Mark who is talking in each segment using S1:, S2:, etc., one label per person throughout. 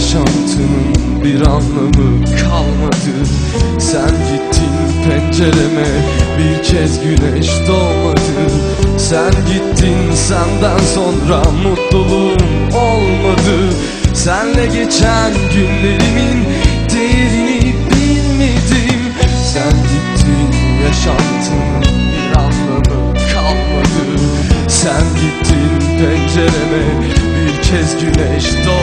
S1: Yaşantının bir anlamı kalmadı. Sen gittin pencereme bir kez güneş doğmadı. Sen gittin senden sonra mutluluğum olmadı. Senle geçen günlerimin değerini bilmedim. Sen gittin yaşantının bir anlamı kalmadı. Sen gittin pencereme bir kez güneş doğmadı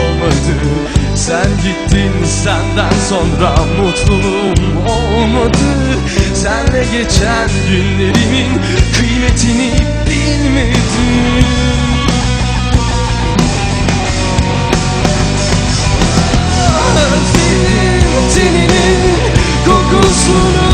S1: Sen gittin senden sonra mutluluğum olmadı. Senle geçen günlerimin kıymetini bilmedim. Özledim teninin kokusunu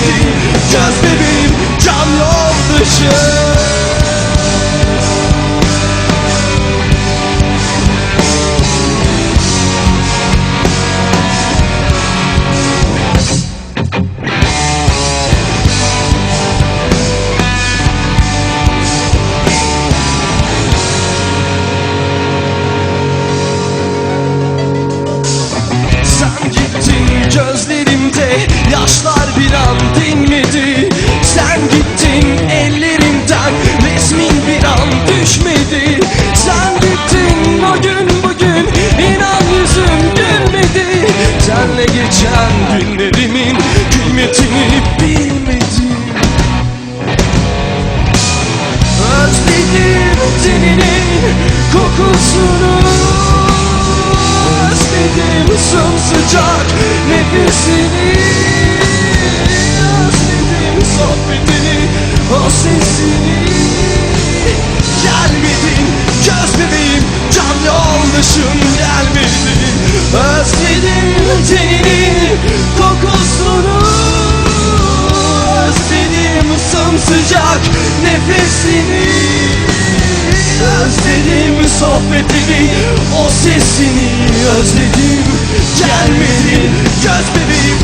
S1: gelmedin göz bebeğim can yoldaşım. Sen yaşlar bir an dinmedi Sen gittin ellerimden resmin bir an düşmedi. Sen gittin o gün bugün inan yüzüm gülmedi. Senle geçen günlerimin kıymetini bilmedim Özledim teninin kokusunu nefesini Özledim sohbetini o sesini Özledim gelmedin göz bebeğim